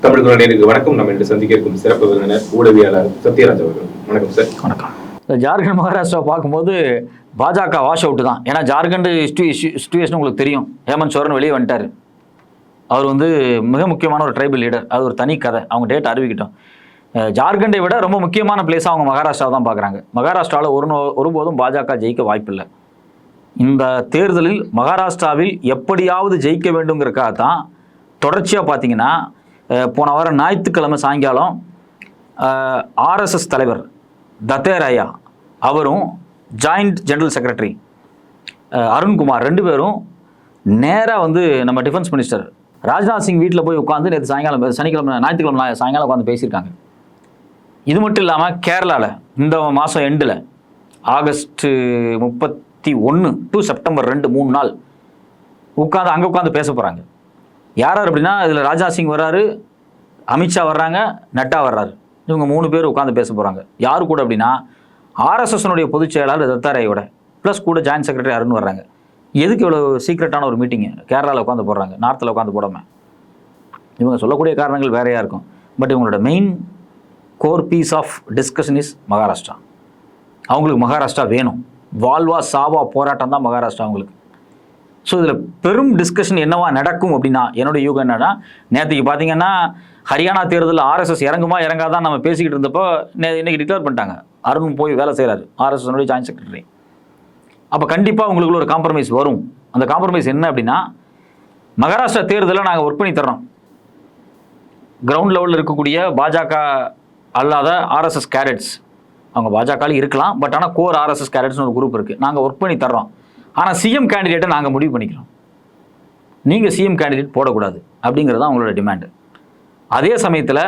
தமிழ் குரலுக்கு வணக்கம். நம்ம இன்று சந்திக்க இருக்கும் சிறப்பு விருந்தினர் ஊடகவியாளர் சத்யராஜ் அவர்கள். வணக்கம் சார். வணக்கம். ஜார்க்கண்ட் மகாராஷ்டிரா பார்க்கும்போது பாஜக வாஷ் அவுட் தான். ஏன்னா ஜார்க்கண்ட் சுச்சுவேஷன் உங்களுக்கு தெரியும். ஹேமந்த் சோரன் வெளியே வந்துட்டார். அவர் வந்து மிக முக்கியமான ஒரு ட்ரைபல் லீடர் அது ஒரு தனி கதை. அவங்க டேட் அறிவிக்கிட்டோம். ஜார்க்கண்டை விட ரொம்ப முக்கியமான பிளேஸாக அவங்க மகாராஷ்டிரா தான் பார்க்குறாங்க. மகாராஷ்டிராவில் ஒரு நோ- ஒருபோதும் பாஜக ஜெயிக்க வாய்ப்பில்லை. இந்த தேர்தலில் மகாராஷ்டிராவில் எப்படியாவது ஜெயிக்க வேண்டுங்கிறக்காக தான் தொடர்ச்சியாக பார்த்தீங்கன்னா போன வாரம் ஞாயிற்றுக்கிழமை சாயங்காலம் ஆர்எஸ்எஸ் தலைவர் தத்தேராயா அவரும் ஜாயிண்ட் ஜெனரல் செக்ரட்டரி அருண்குமார் ரெண்டு பேரும் நேராக வந்து நம்ம டிஃபென்ஸ் மினிஸ்டர் ராஜ்நாத் சிங் வீட்டில் போய் உட்காந்து நேற்று சாயங்காலம் சனிக்கிழமை ஞாயிற்றுக்கிழமை சாயங்காலம் உட்காந்து பேசியிருக்காங்க. இது மட்டும் இல்லாமல் கேரளாவில் இந்த மாதம் எண்டில் ஆகஸ்ட்டு முப்பத்தி ஒன்று டு செப்டம்பர் ரெண்டு மூணு நாள் உட்காந்து அங்கே உட்காந்து பேச போகிறாங்க யார் யார் அப்படின்னா இதில் ராஜா சிங் வர்றாரு அமித்ஷா வர்றாங்க நட்டா வர்றாரு. இவங்க மூணு பேர் உட்காந்து பேச போகிறாங்க யார் கூட அப்படின்னா ஆர்எஸ்எஸ்னுடைய பொதுச் செயலாளர் தத்தாரையோட ப்ளஸ் கூட ஜாயின்ட் செக்ரட்டரி அருண் வர்றாங்க. எதுக்கு இவ்வளோ சீக்ரெட்டான ஒரு மீட்டிங்கு கேரளாவில் உட்காந்து போடுறாங்க. நார்த்தில் உட்காந்து போடாமல் இவங்க சொல்லக்கூடிய காரணங்கள் வேறையாக இருக்கும். பட் இவங்களோட main core piece of discussion is Maharashtra. அவங்களுக்கு மகாராஷ்டிரா வேணும். வால்வா சாவா போராட்டம் தான் மகாராஷ்டிரா அவங்களுக்கு. ஸோ இதில் பெரும் டிஸ்கஷன் என்னவா நடக்கும் அப்படின்னா என்னோட யூகம் என்னன்னா நேற்றுக்கு பார்த்தீங்கன்னா ஹரியானா தேர்தலில் ஆர்எஸ்எஸ் இறங்குமா இறங்காதான் நம்ம பேசிக்கிட்டு இருந்தப்போ நே இன்னைக்கு டிக்ளேர் பண்ணிட்டாங்க. அருண் போய் வேலை செய்கிறாரு ஆர்எஸ்எஸ்னுடைய ஜாயின்ட் செக்ரட்டரி அப்போ கண்டிப்பாக உங்களுக்குள்ள ஒரு காம்ப்ரமைஸ் வரும். அந்த காம்ப்ரமைஸ் என்ன அப்படின்னா மகாராஷ்டிரா தேர்தலில் நாங்கள் ஒர்க் பண்ணி தர்றோம். கிரவுண்ட் லெவலில் இருக்கக்கூடிய பாஜக அல்லாத ஆர்எஸ்எஸ் கேரட்ஸ் அவங்க பாஜகவில் இருக்கலாம் பட் ஆனால் கோர் ஆர்எஸ்எஸ் கேரட்ஸ்னு ஒரு குரூப் இருக்குது நாங்கள் ஒர்க் பண்ணி தர்றோம். ஆனால் சிஎம் கேண்டிடேட்டை நாங்கள் முடிவு பண்ணிக்கிறோம். நீங்கள் சிஎம் கேண்டிடேட் போடக்கூடாது அப்படிங்கிறது தான் அவங்களோட டிமாண்டு அதே சமயத்தில்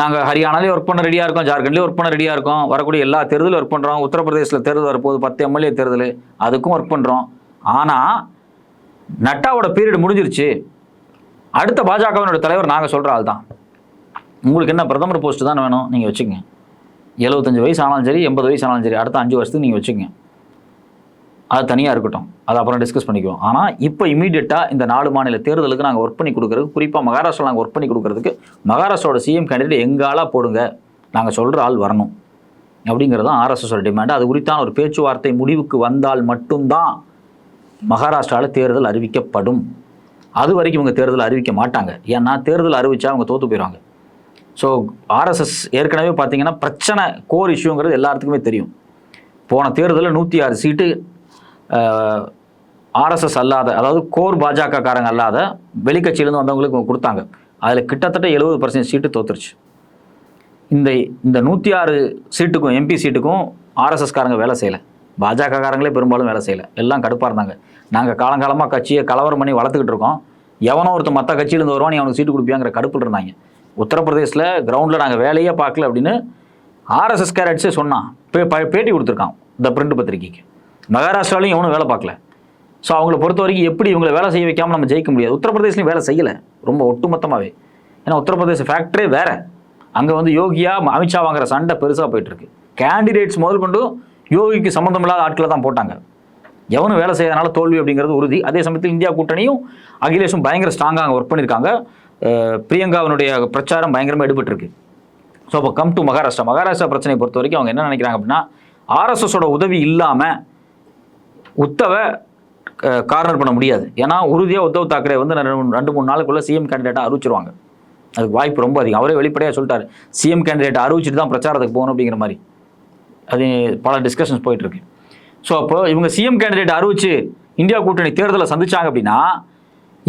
நாங்கள் ஹரியானாலே ஒர்க் பண்ண ரெடியாக இருக்கோம் ஜார்க்கண்ட்லேயும் ஒர்க் பண்ண ரெடியாக இருக்கோம் வரக்கூடிய எல்லா தேர்தலும் ஒர்க் பண்ணுறோம் உத்தரப்பிரதேசில் தேர்தல் வரப்போகுது பத்து எம்எல்ஏ தேர்தல் அதுக்கும் ஒர்க் பண்ணுறோம் ஆனால் நட்டாவோட பீரியட் முடிஞ்சிருச்சு. அடுத்த பாஜகவினோட தலைவர் நாங்கள் சொல்கிற ஆள் தான். உங்களுக்கு என்ன பிரதமர் போஸ்ட்டு தான் வேணும் நீங்கள் வச்சுக்கோங்க. எழுபத்தஞ்சு வயசு ஆனாலும் சரி எண்பது வயசு ஆனாலும் சரி அடுத்த அஞ்சு வருஷத்துக்கு நீங்கள் வச்சுக்கோங்க. அது தனியாக இருக்கட்டும். அது அப்புறம் டிஸ்கஸ் பண்ணிக்குவோம். ஆனால் இப்போ இமீடியட்டாக இந்த நாலு மாநில தேர்தலுக்கு நாங்கள் ஒர்க் பண்ணி கொடுக்குறதுக்கு குறிப்பாக மகாராஷ்டிரா நாங்கள் ஒர்க் பண்ணி கொடுக்குறதுக்கு மகாராஷ்டிராவோட சிஎம் கேண்டிடேட் எங்காலா போடுங்க. நாங்கள் சொல்கிற ஆள் வரணும். அப்படிங்கிறது ஆர்எஸ்எஸோட டிமாண்ட் அது குறித்தான ஒரு பேச்சுவார்த்தை முடிவுக்கு வந்தால் மட்டும்தான் மகாராஷ்டிராவில் தேர்தல் அறிவிக்கப்படும். அது வரைக்கும் இவங்க தேர்தல் அறிவிக்க மாட்டாங்க. ஏன்னா தேர்தல் அறிவிச்சா அவங்க தோற்று போயிடுவாங்க ஸோ ஆர்எஸ்எஸ் ஏற்கனவே பார்த்தீங்கன்னா பிரச்சனை கோர் இஷ்யூங்கிறது எல்லாத்துக்குமே தெரியும். போன தேர்தலில் நூற்றி ஆறு சீட்டு ஆர்எஸ்எஸ் அல்லாத அதாவது கோர் பாஜக காரங்க அல்லாத வெளிக்கட்சியிலேருந்து வந்தவங்களுக்கு கொடுத்தாங்க. அதில் கிட்டத்தட்ட எழுபது பர்சன்ட் சீட்டு தோத்துருச்சு. இந்த இந்த நூற்றி ஆறு சீட்டுக்கும் எம்பி சீட்டுக்கும் ஆர்எஸ்எஸ் காரங்க வேலை செய்யலை. பாஜக காரங்களே பெரும்பாலும் வேலை செய்யலை. எல்லாம் கடுப்பாக இருந்தாங்க. நாங்கள் காலங்காலமாக கட்சியை கலவரம் பண்ணி வளர்த்துக்கிட்டு இருக்கோம். எவனோ ஒருத்தன் மற்ற கட்சியிலேருந்து வருவான் நீ அவனுக்கு சீட்டு கொடுப்பியாங்கிற கடுப்பில் இருந்தாங்க. உத்தரப்பிரதேசில் கிரவுண்டில் நாங்கள் வேலையே பார்க்கல அப்படின்னு ஆர்எஸ்எஸ் கேரட்ஸே சொன்னான். பே ப- பேட்டி கொடுத்துருக்கான். இந்த பிரிண்ட் பத்திரிகைக்கு. மகாராஷ்டிராலையும் எவனும் வேலை பார்க்கல. ஸோ அவங்கள பொறுத்த வரைக்கும் எப்படி இவங்களை வேலை செய்ய வைக்காமல் நம்ம ஜெயிக்க முடியாது? உத்தரப்பிரதேசிலையும் வேலை செய்யலை. ரொம்ப ஒட்டுமொத்தமாகவே ஏன்னா உத்தரப்பிரதேச ஃபேக்டரே வேறு. அங்கே வந்து யோகியா அமித்ஷா வாங்குற சண்டை பெருசாக போயிட்டுருக்கு. கேண்டிடேட்ஸ் முதல் கொண்டு யோகிக்கு சம்மந்தம் இல்லாத ஆட்களை தான் போட்டாங்க. எவனும் வேலை செய்யறதுனால தோல்வி அப்படிங்கிறது உறுதி. அதே சமயத்தில் இந்தியா கூட்டணியும் அகிலேஷும் பயங்கர ஸ்ட்ராங்காக அங்கே ஒர்க் பண்ணியிருக்காங்க. பிரியங்காவினுடைய பிரச்சாரம் பயங்கரமாக எடுபட்டுருக்கு. ஸோ அப்போ கம் டு மகாராஷ்டிரா. மகாராஷ்டிரா பிரச்சனையை பொறுத்த வரைக்கும் அவங்க என்ன நினைக்கிறாங்க அப்படின்னா ஆர்எஸ்எஸோட உதவி இல்லாமல் உத்தவை கார்னர் பண்ண முடியாது. ஏன்னா உறுதியாக உத்தவ் தாக்கரே வந்து ரெண்டு ரெண்டு மூணு நாளுக்குள்ள சிஎம் கேண்டிடேட்டாக அறிவிச்சிருவாங்க. அதுக்கு வாய்ப்பு ரொம்ப அதிகம். அவரே வெளிப்படையாக சொல்லிட்டார். சிஎம் கேண்டிடேட் அறிவிச்சிட்டு தான் பிரச்சாரத்துக்கு போகணும் அப்படிங்கிற மாதிரி. அது பல டிஸ்கஷன்ஸ் போயிட்டுருக்கு. ஸோ அப்போ இவங்க சிஎம் கேண்டிடேட் அறிவிச்சு இந்தியா கூட்டணி தேர்தலை சந்திச்சாங்க அப்படின்னா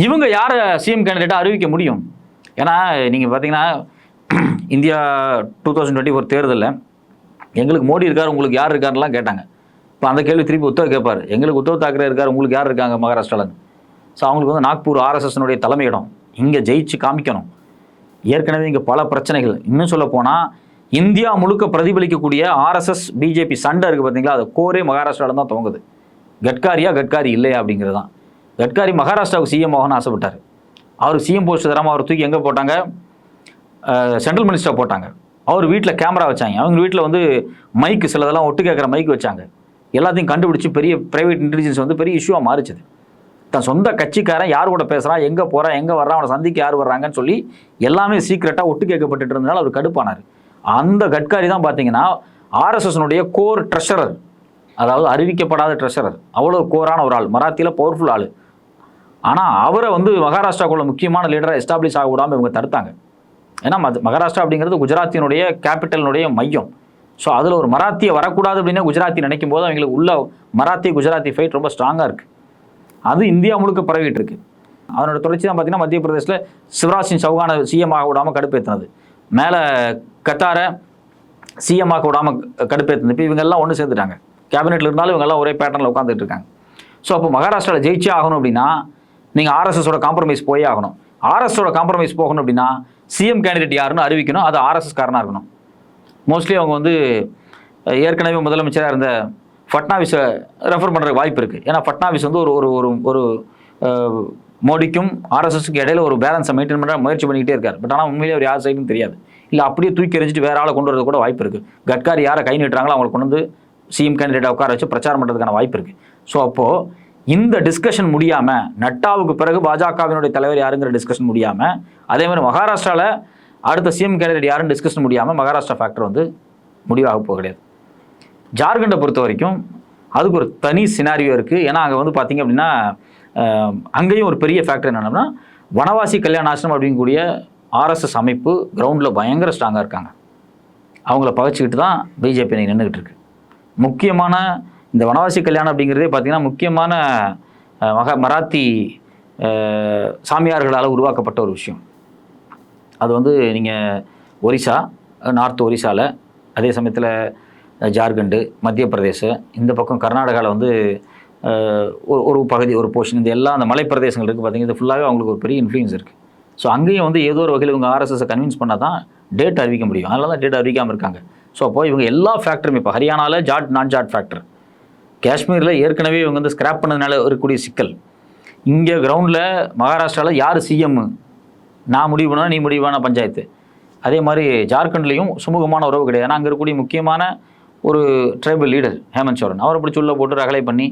இவங்க யாரை சிஎம் கேண்டிடேட்டாக அறிவிக்க முடியும்? ஏன்னா நீங்கள் பார்த்தீங்கன்னா India two thousand twenty four தேர்தலில் எங்களுக்கு மோடி இருக்கார் உங்களுக்கு யார் இருக்காருலாம் கேட்டாங்க. இப்போ அந்த கேள்வி திருப்பி உத்தவ் கேட்பார் எங்களுக்கு உத்தவ் தாக்கரே இருக்கார் உங்களுக்கு யார் இருக்காங்க மகாராஷ்டிராவில் ஸோ அவங்களுக்கு வந்து நாக்பூர் ஆர்எஸ்எஸ்னுடைய தலைமையிடம் இங்கே ஜெயிச்சு காமிக்கணும். ஏற்கனவே இங்கே பல பிரச்சனைகள். இன்னும் சொல்ல போனால் இந்தியா முழுக்க பிரதிபலிக்கக்கூடிய ஆர்எஸ்எஸ் பிஜேபி சண்டை இருக்குது பார்த்தீங்களா அது கோரே மகாராஷ்டிராவில் தான் துவங்குது. கட்காரியா கட்காரி இல்லையா அப்படிங்கிறது தான். கட்காரி மகாராஷ்டிராவுக்கு சிஎம் ஆகணும்னு ஆசைப்பட்டார். அவர் சிஎம் போஸ்ட் தராமல் அவர் தூக்கி எங்கே போட்டாங்க? சென்ட்ரல் மினிஸ்டர் போட்டாங்க. அவர் வீட்டில் கேமரா வச்சாங்க. அவங்க வீட்டில் வந்து மைக்கு சிலதெல்லாம் ஒட்டு கேட்குற மைக் வச்சாங்க. எல்லாத்தையும் கண்டுபிடிச்சி பெரிய ப்ரைவேட் இன்டெலிஜென்ஸ் வந்து பெரிய இஷ்யூவாக மாறிச்சது. தன் சொந்த கட்சிக்காரன் யார் கூட பேசுகிறான் எங்கே போகிறான் எங்கே வர்றான் அவனை சந்திக்க யார் வர்றாங்கன்னு சொல்லி எல்லாமே சீக்ரெட்டாக ஒட்டு கேட்கப்பட்டு இருந்தனால அவர் கடுப்பானார். அந்த கட்காரி தான் பார்த்தீங்கன்னா ஆர்எஸ்எஸ்னுடைய கோர் ட்ரெஷரர் அதாவது அறிவிக்கப்படாத ட்ரெஷரர் அவ்வளோ கோரான ஒரு ஆள் மராத்தியில் பவர்ஃபுல் ஆள். ஆனால் அவரை வந்து மகாராஷ்டிராக்குள்ள முக்கியமான லீடரை எஸ்டாப்ளிஷ் ஆக விடாமல் இவங்க தடுத்தாங்க. ஏன்னா மகாராஷ்டிரா அப்படிங்கிறது குஜராத்தினுடைய கேபிட்டலினுடைய மையம். ஸோ அதில் ஒரு மராத்தியை வரக்கூடாது அப்படின்னா குஜராத்தி நினைக்கும் போது அவங்களுக்கு உள்ள மராத்தி குஜராத்தி ஃபைட் ரொம்ப ஸ்ட்ராங்காக இருக்குது அது இந்தியா முழுக்க பரவிட்டு இருக்கு அதனோட தொடர்ச்சி தான் பார்த்தீங்கன்னா மத்திய பிரதேசில் சிவராஜ் சிங் சௌகானை சிஎம் ஆக விடாமல் கடுப்பேற்றினது மேலே கத்தாரை சிஎம் ஆக விடாமல் கடுப்பேற்றினது இப்போ இவங்கெல்லாம் ஒன்று சேர்ந்துட்டாங்க. கேபினெட்டில் இருந்தாலும் இவங்கெல்லாம் ஒரே பேட்டர்னில் உட்காந்துட்டு இருக்காங்க. ஸோ அப்போ மகாராஷ்டிராவில் ஜெயிச்சே ஆகணும் அப்படின்னா நீங்கள் ஆர்எஸ்எஸோட காம்ப்ரமைஸ் போயே ஆகணும். ஆர்எஸோட காம்ப்ரமைஸ் போகணும் அப்படின்னா சிஎம் கேண்டிடேட் யாருன்னு அறிவிக்கணும். அது ஆர்எஸ்எஸ் காரனாக இருக்கணும். மோஸ்ட்லி அவங்க வந்து ஏற்கனவே முதலமைச்சராக இருந்த ஃபட்னாவிஸை ரெஃபர் பண்ணுற வாய்ப்பு இருக்குது ஏன்னா ஃபட்னாவிஸ் வந்து ஒரு ஒரு ஒரு ஒரு மோடிக்கும் ஆர்எஸ்எஸ்க்கு இடையில ஒரு பேலன்ஸை மெயின்டைன் பண்ண முயற்சி பண்ணிக்கிட்டே இருக்கார். பட் ஆனால் உண்மையிலே அவர் யார் சைடுன்னு தெரியாது. இல்லை அப்படியே தூக்கி எறிஞ்சிட்டு வேற ஆளை கொண்டு வரது கூட வாய்ப்பு இருக்குது கட்காரி யாரை கை நீட்டுறாங்களோ அவங்களை கொண்டு வந்து சிஎம் கேண்டிடேட்டை உட்கார வச்சு பிரச்சாரம் பண்ணுறதுக்கான வாய்ப்பு இருக்குது ஸோ அப்போது இந்த டிஸ்கஷன் முடியாமல் நட்டாவுக்கு பிறகு பாஜகவினுடைய தலைவர் யாருங்கிற டிஸ்கஷன் முடியாமல் அதே மாதிரி மகாராஷ்டிராவில் அடுத்த சிஎம் கேண்டிடேட் யாருன்னு டிஸ்கஷன் முடியாமல் மகாராஷ்டிரா ஃபேக்டர் வந்து முடிவாக போக கிடையாது ஜார்க்கண்டை பொறுத்த வரைக்கும் அதுக்கு ஒரு தனி சினாரியோ இருக்குது ஏன்னா அங்கே வந்து பார்த்தீங்க அப்படின்னா அங்கேயும் ஒரு பெரிய ஃபேக்டர் என்னென்னா வனவாசி கல்யாண ஆசிரமம் அப்படிங்கக்கூடிய ஆர்எஸ்எஸ் அமைப்பு கிரவுண்டில் பயங்கர ஸ்ட்ராங்காக இருக்காங்க. அவங்கள பகைச்சிக்கிட்டு தான் பிஜேபி இன்னைக்கு நின்றுக்கிட்டு இருக்கு. முக்கியமான இந்த வனவாசி கல்யாணம் அப்படிங்கிறதே பார்த்தீங்கன்னா முக்கியமான மகா மராத்தி சாமியார்களால் உருவாக்கப்பட்ட ஒரு விஷயம். அது வந்து நீங்கள் ஒரிசா நார்த் ஒரிசாவில் அதே சமயத்தில் ஜார்க்கண்டு மத்திய பிரதேச இந்த பக்கம் கர்நாடகாவில் வந்து ஒரு ஒரு பகுதி ஒரு போர்ஷன் இந்த எல்லா அந்த மலை பிரதேசங்கள் இருக்குது பார்த்தீங்கன்னா இது ஃபுல்லாகவே அவங்களுக்கு ஒரு பெரிய இன்ஃப்ளூயன்ஸ் இருக்குது ஸோ அங்கேயும் வந்து ஏதோ ஒரு வகையில் இவங்க ஆர்எஸ்எஸை கன்வின்ஸ் பண்ணால் தான் டேட் அறிவிக்க முடியும். அதனால தான் டேட் அறிவிக்காமல் இருக்காங்க. ஸோ அப்போ இவங்க எல்லா ஃபேக்டரும் இப்போ ஹரியானாவில் ஜாட் நான் ஜாட் ஃபேக்டர் காஷ்மீரில் ஏற்கனவே இவங்க வந்து ஸ்க்ராப் பண்ணதுனால இருக்கக்கூடிய சிக்கல். இங்கே கிரவுண்டில் மகாராஷ்டிராவில் யார் சிஎம் நான் முடிவு பண்ணா நீ முடிவு பண்ண பஞ்சாயத்து. அதே மாதிரி ஜார்க்கண்ட்லேயும் சுமூகமான உறவு கிடையாது. ஏன்னா அங்கே இருக்கக்கூடிய முக்கியமான ஒரு ட்ரைபல் லீடர் ஹேமந்த் சோரன். அவரை பிடிச்சி உள்ள போட்டு ரகலை பண்ணி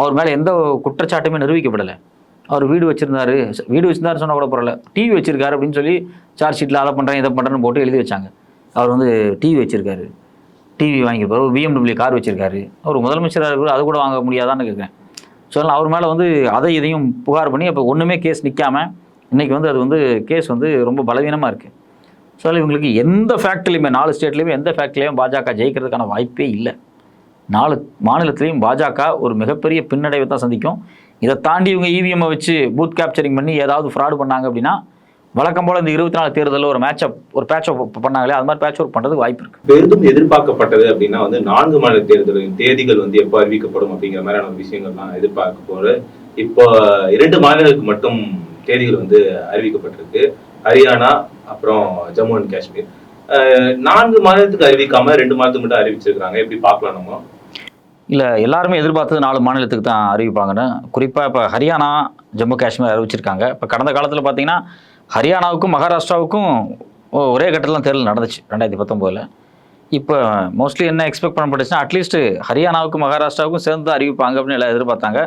அவர் மேலே எந்த குற்றச்சாட்டுமே நிரூபிக்கப்படலை. அவர் வீடு வச்சுருந்தாரு. வீடு வச்சுருந்தாரு சொன்னால் கூட பரவாயில்ல. டிவி வச்சிருக்காரு அப்படின்னு சொல்லி சார்ஜ் ஷீட்டில் அதை பண்ணுறேன் இதை பண்ணுறேன்னு போட்டு எழுதி வச்சாங்க. அவர் வந்து டிவி வச்சிருக்காரு. டிவி வாங்கியிருப்பார். பிஎம்டபிள்யூ கார் வச்சிருக்காரு. அவர் முதலமைச்சராக இருக்கிற அது கூட வாங்க முடியாதான்னு கேட்குறேன் ஸோ அவர் மேலே வந்து அதை இதையும் புகார் பண்ணி அப்போ ஒன்றுமே கேஸ் நிற்காம இன்னைக்கு வந்து அது வந்து கேஸ் வந்து ரொம்ப பலவீனமாக இருக்குது ஸோ இவங்களுக்கு எந்த ஃபேக்ட்ரிலையுமே நாலு ஸ்டேட்லேயுமே எந்த ஃபேக்ட்ரிலையும் பாஜக ஜெயிக்கிறதுக்கான வாய்ப்பே இல்லை. நாலு மாநிலத்திலையும் பாஜக ஒரு மிகப்பெரிய பின்னடைவை தான் சந்திக்கும். இதை தாண்டி இவங்க இவிஎம்மை வச்சு பூத் கேப்சரிங் பண்ணி ஏதாவது ஃப்ராடு பண்ணாங்க அப்படின்னா வழக்கம் போல் இந்த இருபத்தி நாலு தேர்தலில் ஒரு மேட்சப் ஒரு பேட்ச் அப் பண்ணாங்களே அது மாதிரி பேட்ச் ஒர்க் பண்ணுறதுக்கு வாய்ப்பு இருக்குது பெரிதும் எதிர்பார்க்கப்பட்டது அப்படின்னா வந்து நான்கு மாநில தேர்தலின் தேதிகள் வந்து எப்போ அறிவிக்கப்படும் அப்படிங்கிற மாதிரியான விஷயங்கள்லாம் எதிர்பார்க்க போகிற இப்போ இரண்டு மாநிலங்களுக்கு மட்டும் தேதிகள் வந்து அறிவிக்கப்பட்டிருக்கு. ஹரியானா அப்புறம் ஜம்மு அண்ட் காஷ்மீர். நான்கு மாநிலத்துக்கு அறிவிக்காம ரெண்டு மாதத்துக்கு மட்டும் அறிவிச்சிருக்காங்க எப்படி பார்க்கலாம் நம்ம? இல்லை எல்லாருமே எதிர்பார்த்தது நாலு மாநிலத்துக்கு தான் அறிவிப்பாங்கன்னு. குறிப்பாக இப்போ ஹரியானா ஜம்மு காஷ்மீர் அறிவிச்சிருக்காங்க. இப்போ கடந்த காலத்தில் பார்த்தீங்கன்னா ஹரியானாவுக்கும் மகாராஷ்டிராவுக்கும் ஒரே கட்டத்தில் தான் தேர்தல் நடந்துச்சு ரெண்டாயிரத்தி பத்தொம்போதில். இப்போ மோஸ்ட்லி என்ன எக்ஸ்பெக்ட் பண்ணப்பட்டுச்சுன்னா அட்லீஸ்ட் ஹரியானாவுக்கும் மகாராஷ்டிராவுக்கும் சேர்ந்து தான் அறிவிப்பாங்க அப்படின்னு எல்லாம் எதிர்பார்த்தாங்க.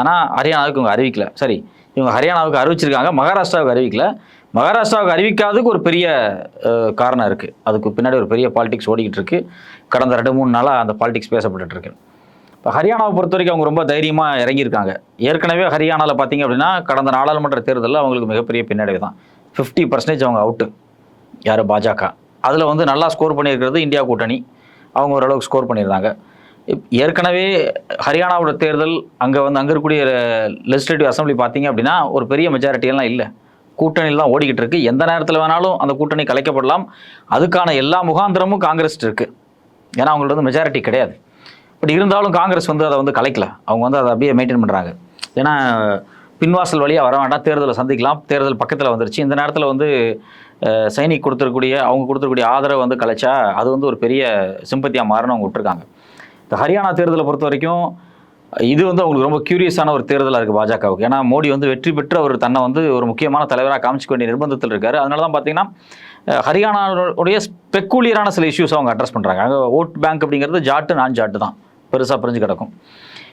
ஆனால் ஹரியானாவுக்கு அவங்க அறிவிக்கல. சரி இவங்க ஹரியானாவுக்கு அறிவிச்சிருக்காங்க. மகாராஷ்டிராவுக்கு அறிவிக்கல. மகாராஷ்டிராவுக்கு அறிவிக்காததுக்கு ஒரு பெரிய காரணம் இருக்குது அதுக்கு பின்னாடி ஒரு பெரிய பாலிடிக்ஸ் ஓடிக்கிட்டு இருக்கு. கடந்த ரெண்டு மூணு நாளாக அந்த பாலிடிக்ஸ் பேசப்பட்டு இருக்கு. இப்போ ஹரியானாவை பொறுத்த வரைக்கும் அவங்க ரொம்ப தைரியமாக இறங்கியிருக்காங்க. ஏற்கனவே ஹரியானாவில் பார்த்தீங்க அப்படின்னா கடந்த நாடாளுமன்ற தேர்தலில் அவங்களுக்கு மிகப்பெரிய பின்னடைவு தான். ஃபிஃப்டி பர்சன்டேஜ் அவங்க அவுட்டு யார்? பாஜக. அதில் வந்து நல்லா ஸ்கோர் பண்ணியிருக்கிறது இந்தியா கூட்டணி. அவங்க ஓரளவுக்கு ஸ்கோர் பண்ணியிருந்தாங்க. ஏற்கனவே ஹரியானாவோட தேர்தல் அங்கே வந்து அங்கே இருக்கக்கூடிய லெஜிஸ்லேட்டிவ் அசம்பிளி பார்த்தீங்க அப்படின்னா ஒரு பெரிய மெஜாரிட்டியெல்லாம் இல்லை. கூட்டணியில் தான் ஓடிக்கிட்டு இருக்கு. எந்த நேரத்தில் வேணாலும் அந்த கூட்டணி கலைக்கப்படலாம். அதுக்கான எல்லா முகாந்திரமும் காங்கிரஸ் இருக்கு. ஏன்னா அவங்கள்ட்ட வந்து மெஜாரிட்டி கிடையாது. பட் இருந்தாலும் காங்கிரஸ் வந்து அதை வந்து கலைக்கல. அவங்க வந்து அதை அப்படியே மெயின்டைன் பண்ணுறாங்க ஏன்னா பின்வாசல் வழியாக வர வேண்டாம். தேர்தலை சந்திக்கலாம். தேர்தல் பக்கத்தில் வந்துருச்சு. இந்த நேரத்தில் வந்து சைனிக் கொடுத்துருக்கூடிய அவங்க கொடுத்துருக்கூடிய ஆதரவை வந்து கலைச்சா அது வந்து ஒரு பெரிய சிம்பத்தியாக மாறணும் அவங்க விட்டுருக்காங்க. இந்த ஹரியானா தேர்தலை பொறுத்த வரைக்கும் இது வந்து அவங்களுக்கு ரொம்ப கியூரியஸான ஒரு தேர்தலாக இருக்குது பாஜகவுக்கு. ஏன்னா மோடி வந்து வெற்றி பெற்று அவர் தன்னை வந்து ஒரு முக்கியமான தலைவராக காமிச்சிக்க வேண்டிய நிர்பந்தத்தில் இருக்காரு. அதனால தான் பார்த்தீங்கன்னா ஹரியானாவுடைய ஸ்பெக்குலியரான சில இஷ்யூஸ் அவங்க அட்ரஸ் பண்ணுறாங்க அங்கே ஓட் பேங்க் அப்படிங்கிறது ஜாட்டு நான் ஜாட்டு தான். பெருசாக பிரிஞ்சு கிடக்கும்.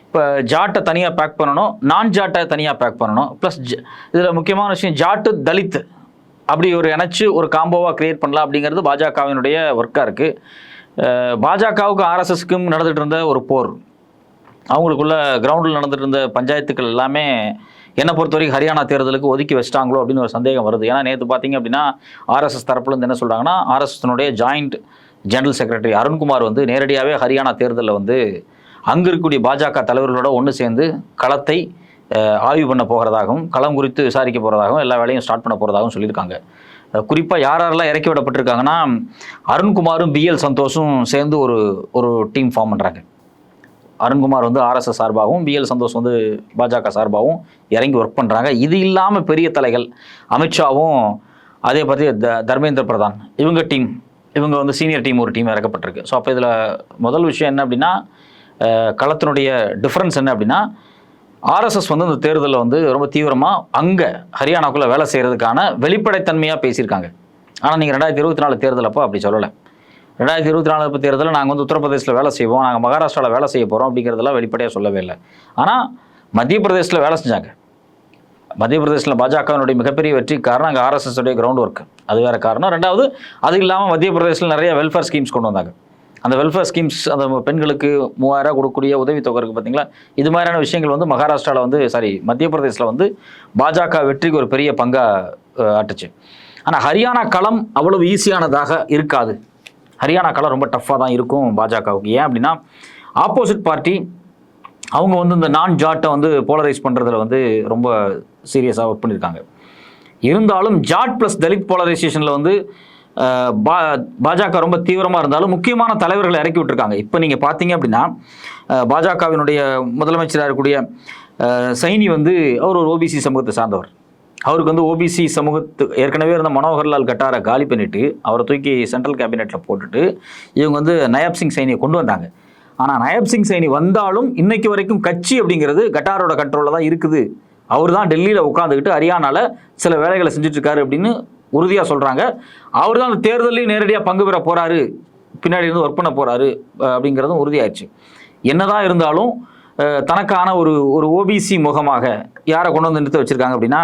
இப்போ ஜாட்டை தனியாக பேக் பண்ணணும் நான் ஜாட்டை தனியாக பேக் பண்ணணும். ப்ளஸ் இதில் முக்கியமான விஷயம் ஜாட்டு தலித் அப்படி ஒரு இணைச்சு ஒரு காம்போவாக க்ரியேட் பண்ணலாம் அப்படிங்கிறது பாஜகவினுடைய ஒர்க்காக இருக்குது பாஜகவுக்கும் ஆர்எஸ்எஸ்க்கும் நடந்துகிட்டு இருந்த ஒரு போர். அவங்களுக்குள்ள கிரவுண்டில் நடந்துட்டு இருந்த பஞ்சாயத்துக்கள் எல்லாமே என்னை பொறுத்த வரைக்கும் ஹரியானா தேர்தலுக்கு ஒதுக்கி வச்சிட்டாங்களோ அப்படின்னு ஒரு சந்தேகம் வருது. ஏன்னா நேற்று பார்த்தீங்க அப்படின்னா ஆர்எஸ்எஸ் தரப்புலேருந்து என்ன சொல்கிறாங்கன்னா ஆர்எஸ்எஸ்னுடைய ஜாயிண்ட் ஜெனரல் செக்ரட்டரி அருண்குமார் வந்து நேரடியாகவே ஹரியானா தேர்தலில் வந்து அங்கே இருக்கக்கூடிய பாஜக தலைவர்களோட ஒன்று சேர்ந்து களத்தை ஆய்வு பண்ண போகிறதாகவும் களம் குறித்து விசாரிக்க போகிறதாகவும் எல்லா வேலையும் ஸ்டார்ட் பண்ண போகிறதாகவும் சொல்லியிருக்காங்க. குறிப்பாக யார் யாரெல்லாம் இறக்கி விடப்பட்டிருக்காங்கன்னா அருண்குமாரும் பிஎல் சந்தோஷும் சேர்ந்து ஒரு ஒரு டீம் ஃபார்ம் பண்ணுறாங்க அருண்குமார் வந்து ஆர்எஸ்எஸ் சார்பாகவும் பிஎல் சந்தோஷ் வந்து பாஜக சார்பாகவும் இறங்கி ஒர்க் பண்ணுறாங்க இது இல்லாமல் பெரிய தலைகள் அமித்ஷாவும் அதே பற்றி த தர்மேந்திர பிரதான் இவங்க டீம் இவங்க வந்து சீனியர் டீம் ஒரு டீம் இறக்கப்பட்டிருக்கு. ஸோ அப்போ இதில் முதல் விஷயம் என்ன அப்படின்னா களத்தினுடைய டிஃப்ரென்ஸ் என்ன அப்படின்னா ஆர்எஸ்எஸ் வந்து இந்த தேர்தலில் வந்து ரொம்ப தீவிரமாக அங்கே ஹரியானாக்குள்ளே வேலை செய்கிறதுக்கான வெளிப்படைத்தன்மையாக பேசியிருக்காங்க. ஆனால் நீங்கள் ரெண்டாயிரத்தி இருபத்தி நாலு தேர்தல் அப்போ அப்படி சொல்லலை. ரெண்டாயிரத்தி இருபத்தி நாலு இப்போ தேர்தலில் நாங்கள் வந்து உத்தரப்பிரதேசில் வேலை செய்வோம் நாங்கள் மகாராஷ்டிராவில் வேலை செய்ய போகிறோம் அப்படிங்கிறதெல்லாம் வெளிப்படையாக சொல்லவே இல்லை. ஆனால் மத்திய பிரதேசில் வேலை செஞ்சாங்க. மத்திய பிரதேசில் பாஜகவினுடைய மிகப்பெரிய வெற்றி காரணம் அங்கே ஆர்எஸ்எஸ் உடைய கிரவுண்ட் ஒர்க் அது வேறு காரணம். ரெண்டாவது அது இல்லாமல் மத்திய பிரதேசில் நிறைய வெல்ஃபேர் ஸ்கீம்ஸ் கொண்டு வந்தாங்க. அந்த வெல்ஃபேர் ஸ்கீம்ஸ் அந்த பெண்களுக்கு மூவாயிரம் கொடுக்கக்கூடிய உதவித்தொகை இருக்குது பார்த்தீங்களா இது மாதிரியான விஷயங்கள் வந்து மகாராஷ்டிராவில் வந்து சாரி மத்திய பிரதேசில் வந்து பாஜக வெற்றிக்கு ஒரு பெரிய பங்காக ஆட்டுச்சு. ஆனால் ஹரியானா களம் அவ்வளவு ஈஸியானதாக இருக்காது. ஹரியானா களம் ரொம்ப டஃப்பாக தான் இருக்கும் பாஜகவுக்கு. ஏன் அப்படின்னா ஆப்போசிட் பார்ட்டி அவங்க வந்து இந்த நான் ஜாட்டை வந்து போலரைஸ் பண்ணுறதுல வந்து ரொம்ப சீரியஸாக ஒர்க் பண்ணியிருக்காங்க இருந்தாலும் ஜாட் ப்ளஸ் தலித் போலரைசேஷனில் வந்து பாஜக ரொம்ப தீவிரமாக இருந்தாலும் முக்கியமான தலைவர்களை இறக்கி விட்டுருக்காங்க. இப்போ நீங்கள் பார்த்தீங்க அப்படின்னா பாஜகவினுடைய முதலமைச்சராக இருக்கக்கூடிய சைனி வந்து அவர் ஒரு ஓபிசி சமூகத்தை சார்ந்தவர். அவருக்கு வந்து ஓபிசி சமூகத்து ஏற்கனவே இருந்த மனோகர்லால் கட்டாரை காலி பண்ணிட்டு அவரை தூக்கி சென்ட்ரல் கேபினெட்டில் போட்டுட்டு இவங்க வந்து நயாப் சிங் சைனியை கொண்டு வந்தாங்க. ஆனால் நயாப் சிங் சைனி வந்தாலும் இன்னைக்கு வரைக்கும் கட்சி அப்படிங்கிறது கட்டாரோட கண்ட்ரோலில் தான் இருக்குது. அவர் தான் டெல்லியில் உட்காந்துக்கிட்டு ஹரியானாவில் சில வேலைகளை செஞ்சுட்ருக்காரு அப்படின்னு உறுதியாக சொல்கிறாங்க அவர் தான் அந்த தேர்தலையும் நேரடியாக பங்கு பெற போகிறாரு பின்னாடி இருந்து ஒர்க் பண்ண போகிறாரு அப்படிங்கிறதும் உறுதியாயிடுச்சு. என்னதான் இருந்தாலும் தனக்கான ஒரு ஒரு ஓபிசி முகமாக யாரை கொண்டு வந்து நிறுத்த வச்சுருக்காங்க அப்படின்னா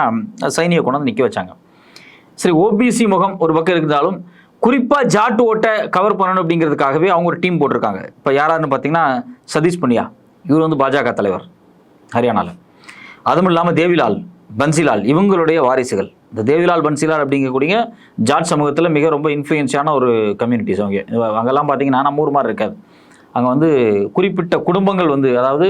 சைனியை கொண்டு வந்து நிற்க வச்சாங்க. சரி ஓபிசி முகம் ஒரு பக்கம் இருந்தாலும் குறிப்பாக ஜாட் ஓட்டை கவர் பண்ணணும் அப்படிங்கிறதுக்காகவே அவங்க ஒரு டீம் போட்டிருக்காங்க. இப்போ யாராருன்னு பார்த்தீங்கன்னா சதீஷ் புனியா. இவர் வந்து பாஜக தலைவர் ஹரியானாவில் அதுவும் இல்லாமல் தேவிலால் பன்சிலால் இவங்களுடைய வாரிசுகள். இந்த தேவிலால் பன்சிலார் அப்படிங்கக்கூடிய ஜாட் சமூகத்தில் மிக ரொம்ப இன்ஃப்ளூயன்ஸான ஒரு கம்யூனிட்டிஸ் அவங்க. அங்கெல்லாம் பார்த்தீங்கன்னா நம்ம ஊர் மாதிரி இருக்காது. அங்கே வந்து குறிப்பிட்ட குடும்பங்கள் வந்து அதாவது